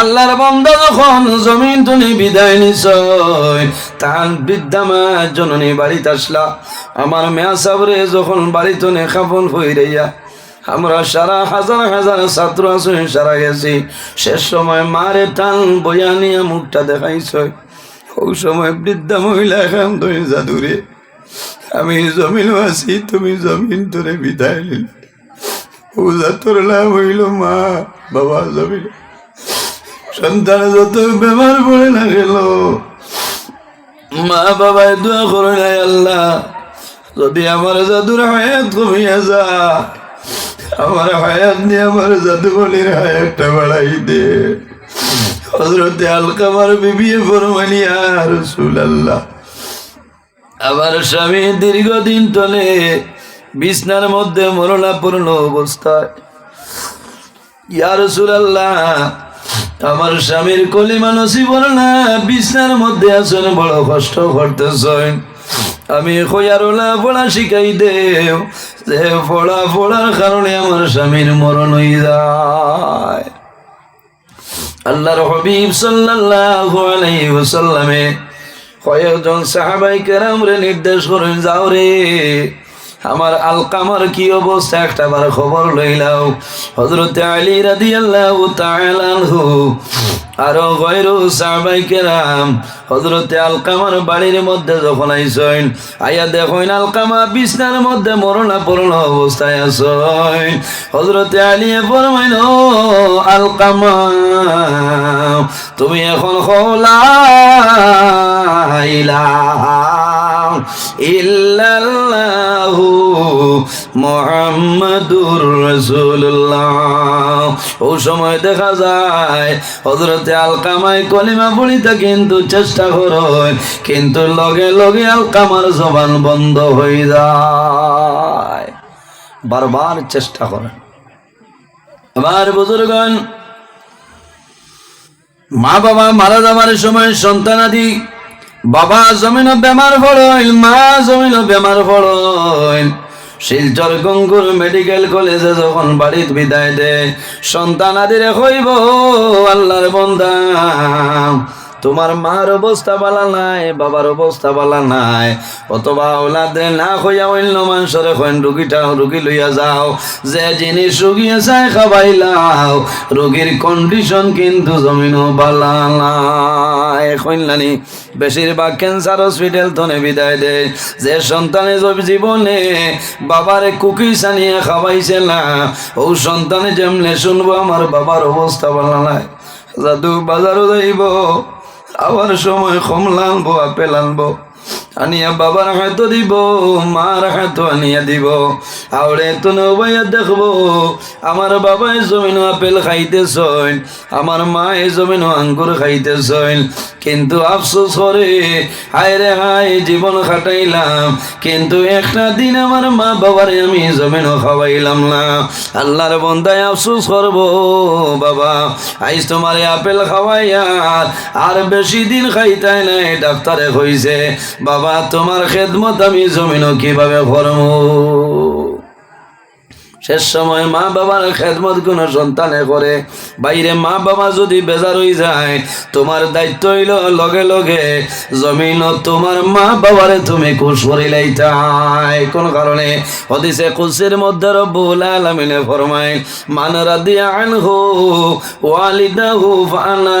আল্লাহর বন্ধ যখন জমিন তুমি বিদায় নিছয়, তার বৃদ্ধা মা জননী বাড়িতে আসলা। আমার মেয়া সাবরে যখন বাড়িতে নে খাপন হইয়া আমরা সারা হাজার হাজার ছাত্র আছো, সারা গেছি। শেষ সময় মারে টান বইয়া নিয়ে মুখটা দেখাইছ ওই সময় বৃদ্ধা মহিলা এখন তুমি জাদুরে, আমি জমিন আছি, তুমি জমিন তোরে বিদায় নিলে। পূজা তোর লাভ হইল মা। বাবা জমিন সন্তান যত বেমার পড়ে না গেল। মা বাবায় দোয়া করে নাই আল্লাহ, যদি আমার জাদুর হায়াত কমিয়া যা, আমার হায়াত নিয়ে আমার জাদু বলির হায়াতটা বাড়াই দে। হজরতে আলকামার বিবিয়ে ফরমানিয়া রসুল আল্লাহ আমার স্বামী দীর্ঘদিন তলে বিছনার মধ্যে মরণাপূর্ণ অবস্থায়। ইয়া রসুলাল্লাহ, আমার স্বামীর কলিমা নসিব না, বিছনার মধ্যে আছেন, বড় কষ্ট করতেছেন। আমি খোয়ারোলা পড়া শিখাই দেও, যে পড়া পড়ার কারণে আমার স্বামীর মরণ হয়ে যায়। আল্লাহর হবিব সাল্লাল্লাহু আলাইহি কয়েকজন সাহাবাই কেরাম রে নির্দেশ করেন, যাও রে। আমার আলকামার কি অবস্থা? একটা বার খবর লইলাও হজরত আলী রাদি আল্লাহ আরও গৈরু সাহাবাই কেরাম হজরতে আলকামার বাড়ির মধ্যে যখন আইসইন আইয়া দেখইন আলকামা বিছনার মধ্যে মরণা পূর্ণ অবস্থায় আসইন হজরতে আলিয়ে ফরমাইন ও আলকামা, তুমি এখন খোলা ইল্লাল্লাহু মুহাম্মাদুর রাসূলুল্লাহ। ও সময় দেখা যায়, হযরতে আলকামাই কলিমা পড়িতে কিন্তু চেষ্টা করয় কিন্তু লগে লগে আলকামার জবান বন্ধ হয়ে যায়। বারবার চেষ্টা করেন। আমার বুজুর্গন মা বাবা মারা যাবার সময় সন্তানাদি বাবা জমিন বেমার ফড়ল মা জমিন বেমার ফড়ল শিলচর গঙ্গুর মেডিকেল কলেজে যখন বাড়িত বিদায় দেয়, সন্তান আদিরে হইব আল্লাহর বন্দা। তোমার মার অবস্থা বালা নাই, বাবার অবস্থা বালা নাই। অথবা ওলাদে না হইয়া অন্য মানুষের এখন রুগীটা রুগী লইয়া যাও। যে জিনিস রুগী চাই খাবাইলাও রোগীর কন্ডিশন কিন্তু জমিন বালা নাই। নানি বেশিরভাগ ক্যান্সার হসপিটাল তনে বিদায় দে। যে সন্তানে জীবনে বাবারে কুকি সানিয়ে খাওয়াইছে না, ও সন্তানে যেমনে শুনব আমার বাবার অবস্থা ভালো নাই। জাদু বাজারও যাইব। আবার সময় কমলা আনব আপেল আনব আনিয়া বাবার হয়তো দিব, মার হয়তো আনিয়া দিব। আওড়ে তো নবাইয়া দেখব, আমার বাবাই জমিন আপেল খাইতেছইন আমার মায়ে জমিন আঙ্গুর খাইতেছইন কিন্তু আফসোস করে, হায় রে হায়, জীবন খাটাইলাম। কিন্তু একটা দিন আমার মা বাবারে আমি জমিন খাওয়াইলাম না। আল্লাহর বন্দায় আফসোস করব, বাবা আইস তোমার আপেল খাওয়াইয়া আর বেশি দিন খাইতাই নাই, ডাক্তারে কইছে, বাবা তোমার খেদমত আমি জমিন কীভাবে করব শেষ সময় মা বাবার খেদমত কোন সন্তানে করে, বাইরে মা বাবা যদি বেজার হয়ে যায়, তোমার দায়িত্ব হইল লগে লগে জমিন তোমার মা বাবারে তুমি খুশ করিলাই তাই। কোন কারণে হদিসে খুশির মধ্যে রব্বুল আলামিনে ফরমায়, মান রাদিয়া আনহু ওয়ালিদাহু ফানা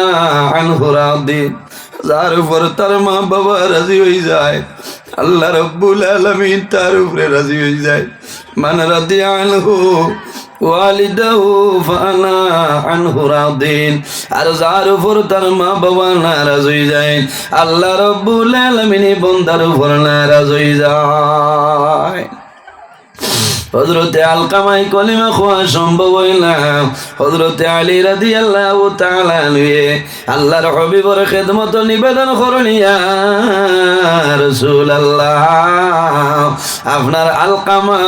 আনহু রাদি যার উপর তার মা বাবা রাজি হয়ে যায়, আল্লাহ রব্বুল আলমিন তার উপরে রাজি হয়ে যায়। মান রাদি আনহু ওয়ালিদাহু ফানা আনহু রাদিন। আর যার উপর তার মা বাবা নারাজ হয়ে যায়, আল্লাহ রব্বুল আলমিন বন্দার উপর নারাজ হয়ে যায়। হজরতে আলকামাই কলিমা খোয়া সম্ভব হইলাম হজরতে আলী রাদি আল্লাহ তালানুয়ে আল্লাহর হবিবর খেদমত নিবেদন করনিয়া রসুল আল্লাহ আপনার আলকামা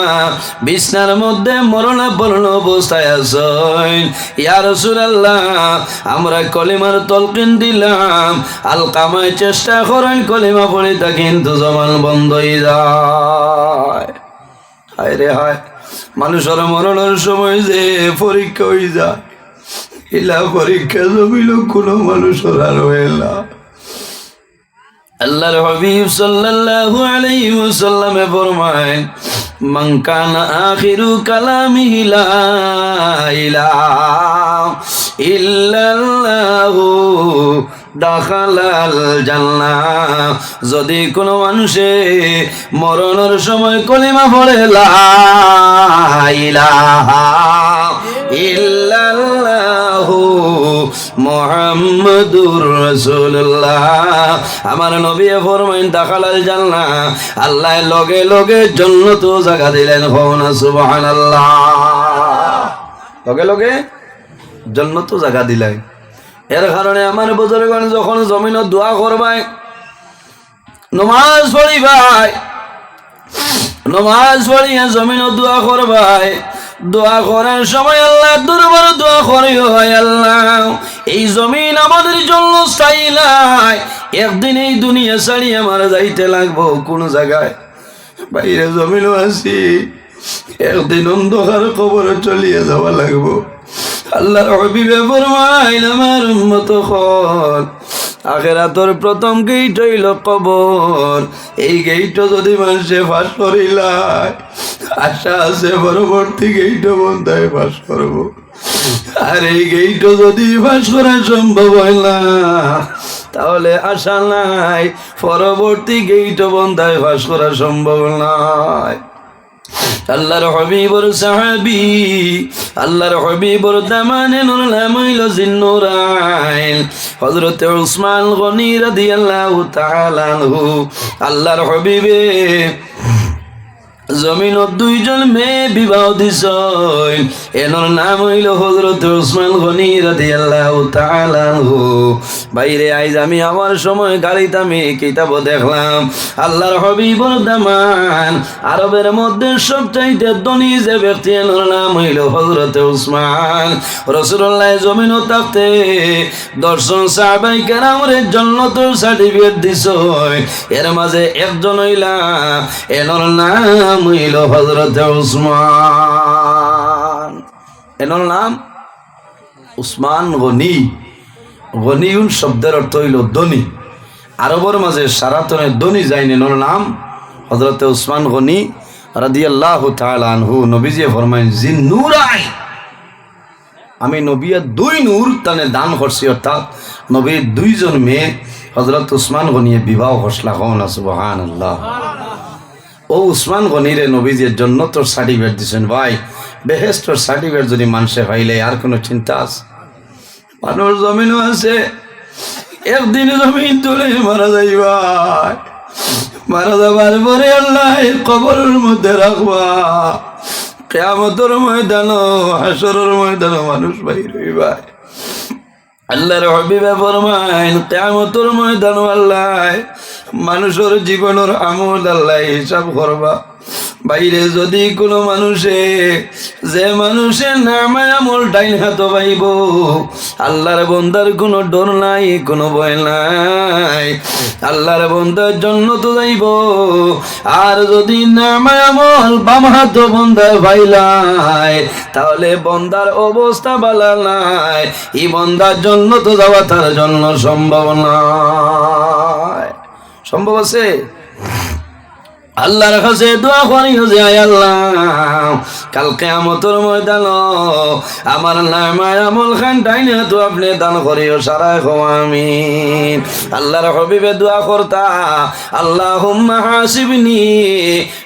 বিছনার মধ্যে মরণাপন্ন অবস্থায় আছেন, ইয়া রসুল আল্লাহ আমরা কলিমার তলকিন দিলাম, আলকামায় চেষ্টা করেন, কলিমা পড়ে তা কিন্তু জমান বন্ধ হয়ে যায়। হায় রে হায়, মানুষের মরণের সময় যে পরীক্ষা হয়ে যায়, ইলা পরীক্ষা জমিল কোনো মানুষের আর হইলা আল্লাহর হাবিব সাল্লাল্লাহু আলাইহি ওয়াসাল্লামে ফরমায়, মান কানা আখিরু কালামিহি লা ইলাহা ইল্লাল্লাহু যদি কোনো মানুষে মরণের সময় কলিমা পড়ে, লা ইলাহা ইল্লাল্লাহু মুহাম্মাদুর রাসূলুল্লাহ। আমার নবী ফরমাইন, দাখালাল জান্নাহ। আল্লাহ লগে লগে জান্নাত জায়গা দিলেন হওনা সুবহানাল্লাহ। লগে লগে জান্নাত জায়গা দিলেন। এর কারণে আমার বুজুর্গণ যখন জমিন দোয়া করবাই, নমাজ পড়িবাই নমাজ পড়িয়া জমিন দোয়া করবাই, দোয়া করার সময় আল্লাহ দুর্বল দোয়া করি হয় আল্লাহ। এই জমিন আমাদের জন্য চাইলাই একদিন এই দুনিয়া ছাড়ি আমার যাইতে লাগবো কোন জায়গায়? বাইরে জমিনও আছি, একদিন অন্ধকার কবরে চলিয়ে যাওয়া লাগবো। আল্লাহর হবিবে ফরমাইল, আমার উম্মত হল আখেরাতর প্রথম গেইট হইল কবর। এই গেইট যদি মানুষে ফাঁস করিলাই আশা আছে পরবর্তী গেইট বন্ধায় ফাঁস করব। আর এই গেইট যদি ফাঁস করা সম্ভব হয় না, তাহলে আশা নাই, পরবর্তী গেইট বন্ধায় ফাঁস করা সম্ভব নয়। আল্লাহর হবিবর সাহাবি, আল্লাহর হবিবর দামানে নুর নাম হইল জিন্নুরাইল হযরত উসমান গনি রাদিয়াল্লাহু তাআলা আল্লাহর হবিবে জমিনত দুইজন মেয়ে বিবাহ দিছ এনর নাম হইল হজরত উসমান গনি রাদিয়াল্লাহু আল্লাহ বাইরে আইজ আমি আমার সময় গাড়িতে আমি কিতাব দেখলাম। আল্লাহর হবিবর দামান আরবের মধ্যে সবচাইতে ধনী যে ব্যক্তি এনর নাম হইল হজরত উসমান। রসুল্লাহ জমিন থাকতে দর্শন সাহাবাই কেরামরে জন্নত সার্টিফিকেট দিছ এর মাঝে একজন হইলা এনর নাম হইল হজরত উসমান। এনর নাম উসমান গনি। গনিউন শব্দের অর্থ হইল ধনী। আরবর মাঝে সারাতনে ধনী যায়নি এনর নাম হজরত উসমান গনি রাদিয়াল্লাহু তাআলা আনহু। নবীজি ফরমাইন জিন নূরাই আমি নবীর দুই নূর তানে দান করছি, অর্থাৎ নবীর দুইজন মেয়ে হজরত উসমান গনিয়ে বিবাহ হসলা হন সুবহান আল্লাহ ও উসমান গনিরে নবীজির জন্য তোর সার্টিফিকেট দিছেন ভাই। বেহেস্টর সার্টিফিকেট যদি মানুষে পাইলে আর কোনো চিন্তা আছে? মানুষ জমিনও আছে। একদিন জমিন তুলে মারা যাই ভাই। মারা যাবার পরে আল্লাহ কবরের মধ্যে রাখবা। কেয়ামতর ময়দান হাসরের ময়দান মানুষ বাইর ভাই। আল্লাহর হবিবে ফরমাইন, কেয়ামতর ময়দান আল্লাহ মানুষের জীবনের আমল আল্লাহ হিসাব করবা। বাইরে যদি কোনো মানুষে, যে মানুষের নামে আমল ডাইন হাত পাইব, আল্লাহর বন্দার কোনো ডর নাই, কোনো ভয় নাই। আল্লাহর বন্দার জন্য তো যাইব। আর যদি নামে আমল বাম হাত বন্দা ভাইলাই তাহলে বন্দার অবস্থা বালা নাই। এই বন্দার জন্য তো যাওয়া তার জন্য সম্ভব নয়। সম্ভব আছে? আল্লাহর কাছে দোয়া করি যে আয় আল্লাহ। কালকে আমতর ময়দান আমার নামায় আমল খান ডাইনে তো আপনি দান করিও সারা আমি আল্লাহর হবিবে দোয়া করতা আল্লাহ হুম্মা হাসিবনি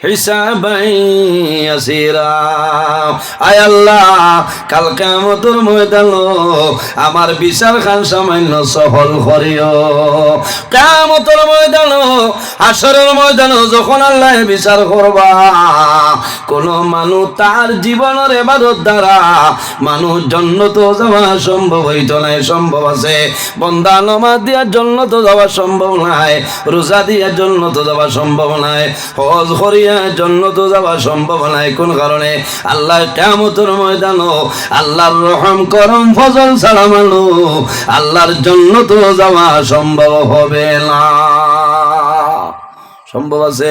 হিসাবাই আসিরা আয় আল্লাহ কালকে আমতর ময়দান আমার বিচার খান সামান্য সফল করিও। কামতর ময়দান আসরের ময়দান যখন আল্লাহ বিচার করবা। কোন মানুষ তার জীবনের এবাদত দ্বারা মানুষ জন্য তো যাওয়া সম্ভব হইত নাই, সম্ভব আছে। বন্দা নমাজ দেওয়ার জন্য তো যাওয়া সম্ভব নাই, রোজা দেওয়ার জন্য তো যাওয়া সম্ভব নাই, হজ করিয়ার জন্য তো যাওয়া সম্ভব নাই। কোন কারণে? আল্লাহ কেমতর ময়দান আল্লাহর রহম, করম, ফজল ছাড়া মানু আল্লাহর জন্য তো যাওয়া সম্ভব হবে না। সম্ভব আছে?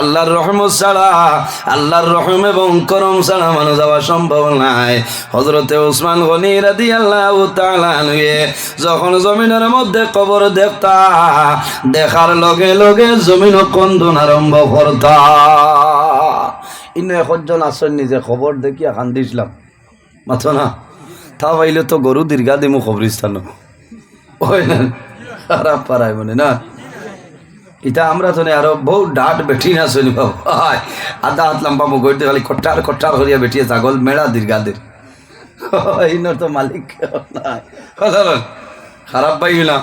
আল্লাহর রহমত ছাড়া, আল্লাহর রহম এবং করম ছাড়া মানুষ যাওয়া সম্ভব নাই। হজরতে উসমান গনি রাদি আল্লাহ যখন জমিনের মধ্যে কবর দেখতা, দেখার লগে লগে জমিন কন্দন আরম্ভ করতা। ইನ್ನು একজন আসেন নিজে খবর দেখিয়া কান্দিছিলাম। মাথো না, তা পাইলে তো গরু দীর্ঘা দিমু খবরিস্তান ওই না পারায় মনে না? ইটা আমরা তো আরও বহু ডাট বেঠি না শুনি ভাই আধা হাত লম্বা মুখ করতে খালি কট্টার কট্টার করিয়া বেঠিয়ে ছাগল, মেলা দীর্ঘাদের ইনর তো মালিক। খারাপ পাই না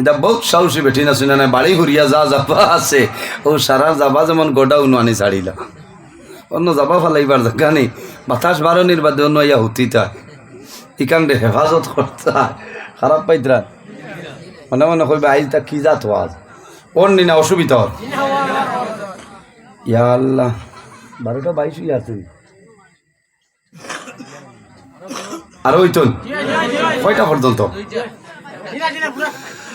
এটা বহুত সাহসী বেঠি না শুনে না বাড়ি ঘুরিয়া যা যাবা আছে। ও সারা যাবা যেমন গোডাউ আনি ছাড়িলা অন্য যাবা ফালাইবার জায়গা নেই। বাতাস বারণির বাদে অন্য ইয়া হুতিতা ইকান্ডে হেফাজত করতা খারাপ পাইতরা মনে মনে কইবে আইজ তা কি যাত আজ ওর নি অসুবিধা ইয়া আল্লাহ বারোটা বাইশ হয়ে আছে। আর ওই তো কয়টা পর্যন্ত?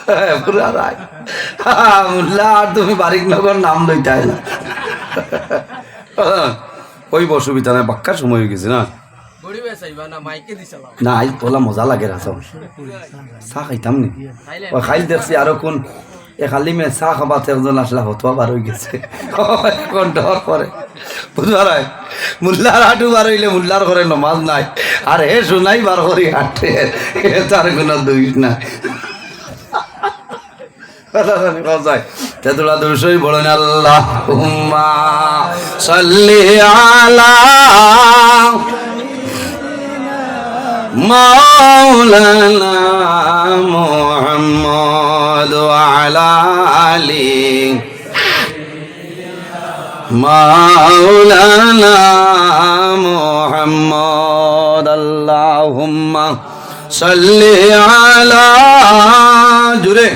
হ্যাঁ, রায়। মুল্লা আর তুমি বারিক নগর নাম লইতে না। ওই অসুবিধা নাই বাক্কার সময় হয়ে গেছে না। না আজ তোলা মজা লাগে রাসম চাহ খাইতাম নি। খাইল দেখছি আরও কোন এ খালি মে চাহ খাবাতে একজন আসলা হতোয়া বার হয়ে গেছে। কোন ডর করে। বুঝবার হয় মুল্লার হাঁটু বার হইলে মুল্লার ঘরে নমাজ নাই। আর হে শোনাই বার করি হাঁটে। তার কোনো দুইশ নাই তেতুলা দুশোই বলেন আল্লাহ সাল্লি আলা মাওলানা মোহাম্মদ আলালি মাওলানা মোহাম্মদ আল্লাহুম্মা সাল্লি আলা জুরে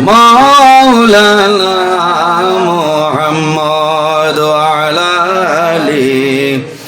মাওলানা মোহাম্মদ আলালি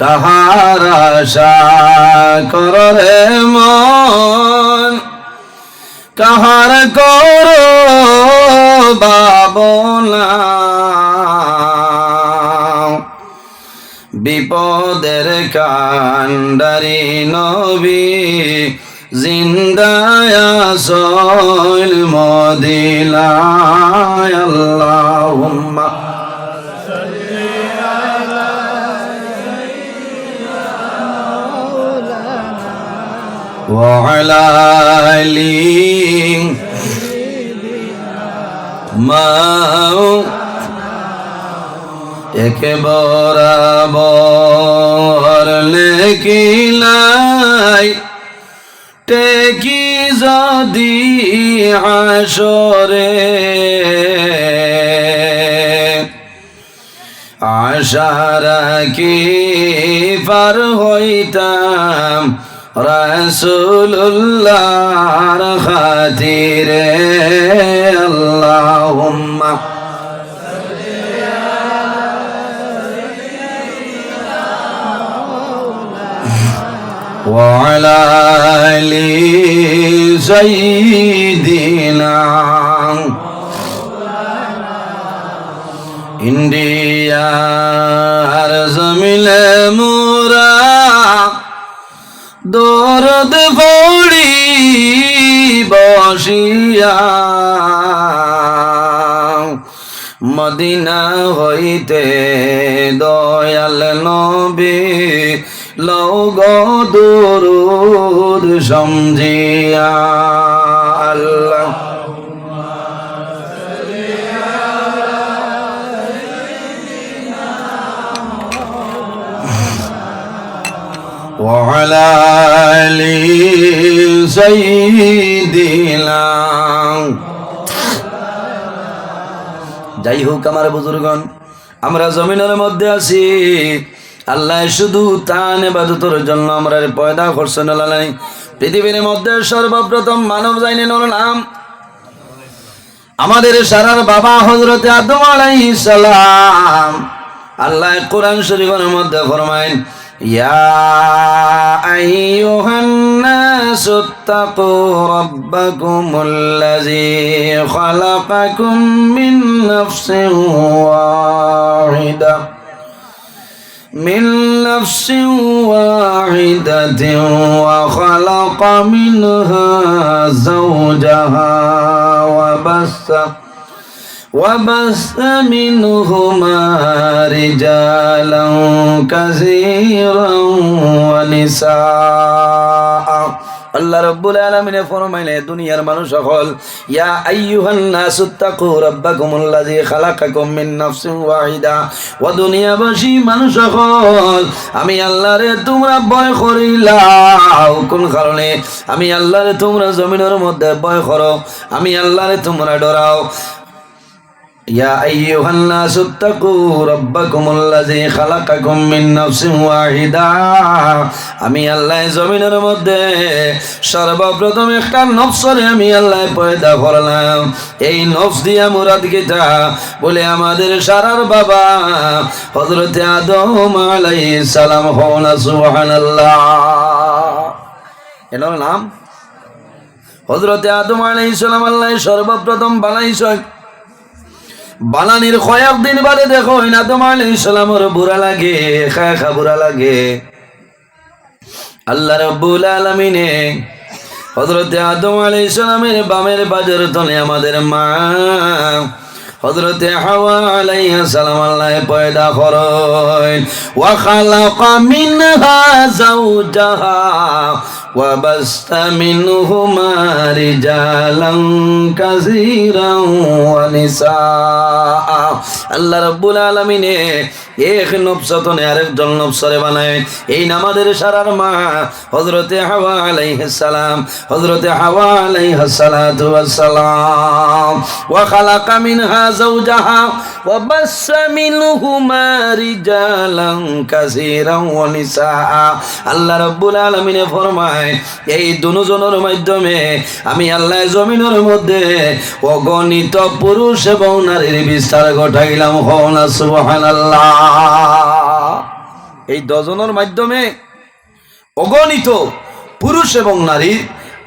কাহার আশা করে মন। কাহার করো বাবনা বিপদের কান্ডারি নবী জিন্দায়া আল্লাহুম্মা وعلى آله ما এক বরাবর লেখিলাই টেকি যদি আসরে আশা রাখি পার হইতাম রসুল্লাহর খাতিরে আল্লাহুম্মা وعلى آل سيدنا ইন্ডিয়ার জমিলে মোরা দরদ ফড়ি বসিয়া। মদিনা হইতে দয়াল নবী লৌগ দুরুদ সমঝিয়া আল্লাহ وعلى آل سيدنا যাই হোক আমার বুজুর্গন আমরা জমিনের মধ্যে আছি আল্লাহ শুধু তান এবাদতর জন্য আমরা পয়দা করছেন আল্লাহ পৃথিবীর মধ্যে সর্বপ্রথম মানব যাইনি ওর নাম আমাদের সারার বাবা হজরতে আদম আলাইহিস সালাম আল্লাহ কোরআন শরীফের মধ্যে يا أيها الناس اتقوا ربكم الذي خلقكم من نفس واحدة. من نفس واحدة وخلق منها زوجها وبث وبث منهما رجالا كثيرا ونساء আল্লাহ রব্বুল আলামিনে ফরমাইলে দুনিয়ার মানুষ সকল ইয়া আইয়ুহান নাসু তাকু রাব্বাকুমুল্লাযী খালাকাকুম মিন নাফসিন ওয়াহিদা ও দুনিয়াবাসী মানুষ সকল আমি আল্লাহরে তোমরা ভয় করিলাও কোন কারণে আমি আল্লাহরে তোমরা জমিনের মধ্যে ভয় করো আমি আল্লাহরে তোমরা ডরাও يا أيها الناس اتقوا ربكم الذي خلقكم من نفس واحدة আমি আল্লাহ জমিনের মধ্যে সর্বপ্রথম একটা নফসরে আমি আল্লাহ পয়দা করলাম এই নফস দিয়া মুরাদ গীতা বলে আমাদের সারার বাবা হজরতে আদম আলাইহিস সালাম হন সুবহানাল্লাহ এনার নাম হজরতে আদম আলাইহিস সালাম আল্লাহ সর্বপ্রথম বানাইছে বানানির কয়েক দিন বাদে দেখো না তোমার ইসলামর বুড়া লাগে খা বুড়া লাগে। আল্লাহ রব্বুল আলমিনে হজরতে আদম আলী ইসলামের বামের বাজার তলে আমাদের মা হজরতে হাওয়া আলাইহা সালাম আল্লাহ পয়দা করয় ওয়া খালাকা মিনহা যাওজাহা ওয়া বাসতা মিনহুমা রিজালান কাসীরান ওয়া নিসা আল্লাহ রাব্বুল আলামিনে এক নফসতনে আরেকজন নফসরে বানায় এই নামাদের সারার মা হজরতে হাওয়া আলাইহিস সালাম হজরতে হাওয়া আলাইহিস সালাতু ওয়াস সালাম ওয়া খালাকা মিনহা زوجها وبس منهما رجالا كثيرا ونساء আল্লাহ রাব্বুল আলামিনে ফরমায় এই দুজনের মাধ্যমে আমি আল্লাহ জমিনের মধ্যে অগণিত পুরুষ এবং নারীর বিস্তার ঘটাইলাম। এই দজনের মাধ্যমে অগণিত পুরুষ এবং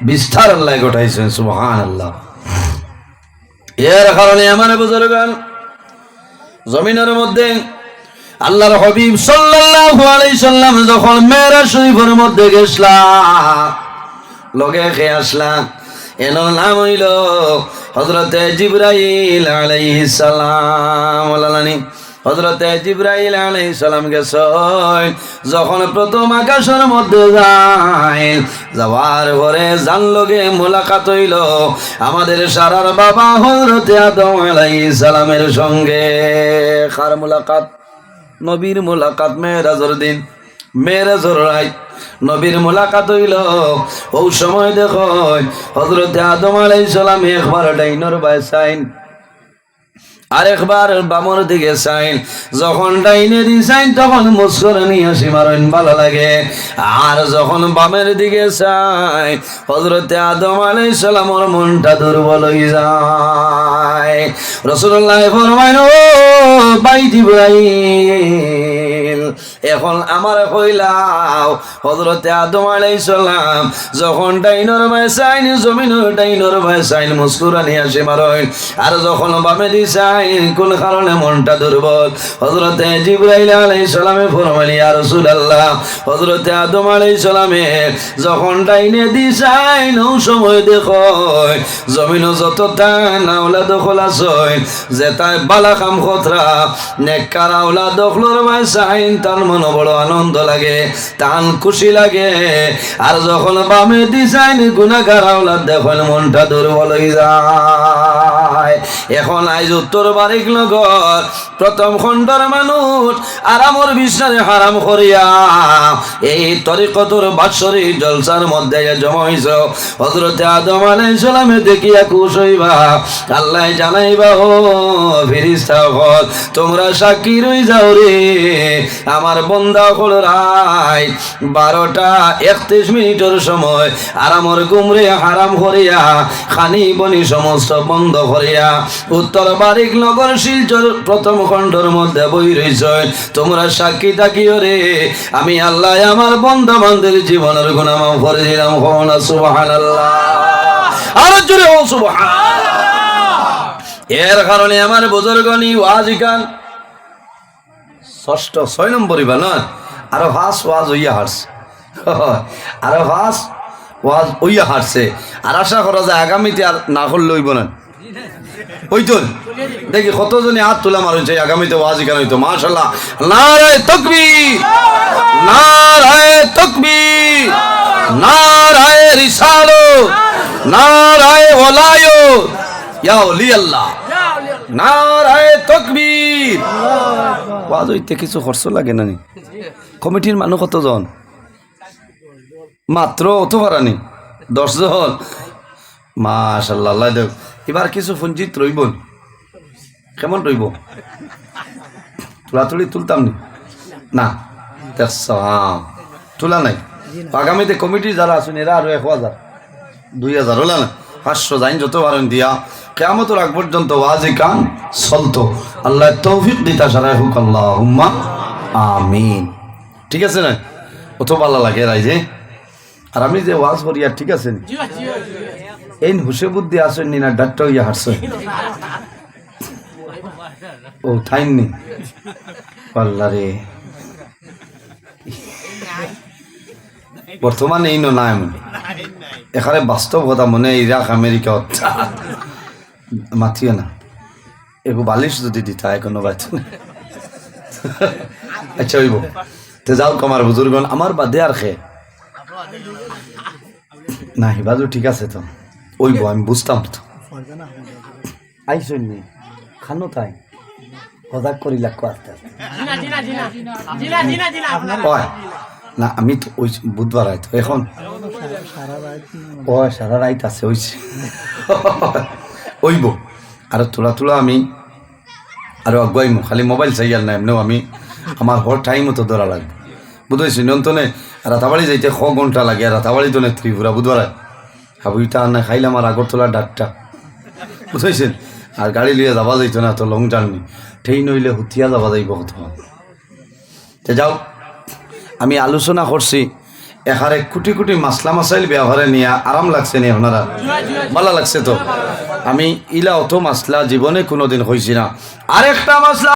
বিস্তার আল্লাহ ঘটাইছেন, সুবহানাল্লাহ। এর কারণে আমার বুজুর্গান, জমিনের মধ্যে আল্লাহর হবিব সাল্লাল্লাহু আলাইহি সাল্লাম যখন মেরাজ শরীফের মধ্যে গেছলাম লগে খেয়ে আসলাম এর নাম হইল হযরতে জিবরাইল আলাইহিস সালাম। আলালানি হজরতে জিব্রাইল আলাইহিস সালাম গেছেন যখন প্রথম আকাশের মধ্যে যায়, যাওয়ার পরে জানলগে মোলাকাত হইল, আমাদের সারার বাবা হজরতে আদম আলাইহিস সালামের সঙ্গে, কার মোলাকাত? নবীর মোলাকাত মেয়েরাজর দিন মেয়েরাজর রায়। নবীর মোলাকাত হইল, ও সময় দেখ হজরতে আদম আলাই সালাম একবার ডাইনর আরেকবার বামর দিকে চাইন যখন ডাইনে দি চাইন তখন মুস্করানি হাসি মারেন ভালো লাগে। আর যখন বামের দিকে চাই হজরতে আদম আলাই সালামর মনটা দুর্বল হয়ে যায়। রসুল্লাহ ফরমাইন, ও বাইটি এখন আমার কইলাও হজরতে আদম আলাই সালাম যখন ডাইনর ভাই চাইন জমিনর ডাইনর ভাই চাইন মুস্কুরানি হাসি মারেন আর যখন বামে দি চাই কোন কারণে মনটা দুর্বল? হজরতে জিব্রাইল আলাইহিস সালামে ফরমালি আর রাসূলুল্লাহ। হজরতে আদম আলাইহিস সালামে যখন ডাইনে দিছাই নৌ সময় দেখো জমিন যত টান আওলা দখল আসয় যে তাই বালা কাম খতরা, নেককার আওলা দখলর মাই তার মন বড় আনন্দ লাগে, তান খুশি লাগে। আর যখন বামে দিছাইন গুণাগার দেখেন দেখো মনটা দুর্বল হয়ে যায়। যায় এখন আইজ উত্তর বারিক নগর। প্রথম খণ্ডর মানুষ আরামর বিশ্বাসে হারাম করিয়া এই তরিকতর বাৎসরিক জলসার মধ্যে জমাইছ হজরতে আদম আলাইহিস সালামে দেখিয়া খুশ হইবা। আল্লাহ জানাইবা, ও ফিরিস্তা তোমরা সাক্ষী রই যাও রে। আমার বন্দা হল রায়, বারোটা একত্রিশ মিনিটের সময় আরামর গুমরে হারাম করিয়া, খানি বনি সমস্ত বন্ধ করিয়া উত্তর বারিক নগর শিলচর প্রথম খণ্ডর মধ্যে বই তোমরা সাক্ষী থাকিও রে। আমি আল্লাহ আমার বন্ধা বান্ধবের জীবনের দিলাম হওয়া সুবাহান আল্লাহ আরও জোরে সুবাহান এর কারণে আমার বুজুর্গনি ওয়াজ ষষ্ঠ ছয় নম্বর ইবা নয়, আরও হাস ওয়াজ হইয়া আরও হাস ওয়াজ হারছে। আর আশা করা যায় আগামীতে আর না করলে হইব না। ওই হাত তোলা মারুছে আগামীতে ওয়াজ গান হইতো। মাশাল্লাহ নারায় তকবীর নারায় তকবীর, নারায় নারায় আল্লাহ কিছু খরচ লাগে না নি? কমিটির মানুষ কতজন? মাত্র অত পারানি দশজন? মাশাল্লাহ দেখ। এবার কিছু ফঞ্জিত রইব কেমন রইব? তুলাতুলি তুলতাম নি? তোলা নাই। আগামীতে কমিটির যারা আছেন, এরা আরও এক হাজার, দুই হাজার, হলো না? পাঁচশো যাইন যত পারেন দিয়া। কেমন আগ পর্যন্ত ওয়াজি কান চলতো। আল্লাহ তৌফিক দিতা সারাই হুক আল্লাহ আমিন। ঠিক আছে না? অত ভালো লাগে রাইজে। আর আমি যে ওয়াজ করি আর ঠিক আছে নি? এই হুসে বুদ্ধি আসেন নি না ডাক্তার হইয়া হারছেন ও থাইননি পাল্লা রে। বর্তমানে এই নাই আমি এখানে বাস্তব কথা মনে ইরাক আমেরিকা মাতিও না। এগো বালিশ যদি দিতা এখনও না। আচ্ছা হইব। তে যাও কমার বুজুর্গন আমার বাদে আর খে। না হিবাজু ঠিক আছে তো। ওইব আমি বুঝতাম তো। আইসন খানো তাই। সজাগ করি লাগো আস্তে আস্তে ওই, না আমি তো ওই বুধবার আইতো এখন? ও সারা রাইত আছে ওইছে ওইব আর তোলা তোলা আমি আর আগুয়াইমু খালি মোবাইল চাই আর না এমনিও আমি আমার হর টাইম মতো ধরা লাগবে। বুঝাইছি নিয়ন্ত্রণে রাতাবাড়ি যাইতে ছ ঘণ্টা লাগে রাতাবাড়ি তো ত্রিপুরা বুধবার হাবুইটা আর না খাইলাম আর আগরতলা ডাকটা বুঝাইছেন আর গাড়ি লিয়ে যাবা যাইতো না তো লং জার্নি ট্রেন হইলে হুতিয়া যাবা যাইব কোথাও তে যাও আমি আলোচনা করছি এখারে কোটি কোটি মাসলা মাসাইল ব্যবহারে নিয়ে আরাম লাগছে নি আপনারা ভালো লাগছে তো। আমি ইলা অত মাসলা জীবনে কোনোদিন হয়েছি না। আরেকটা মাসলা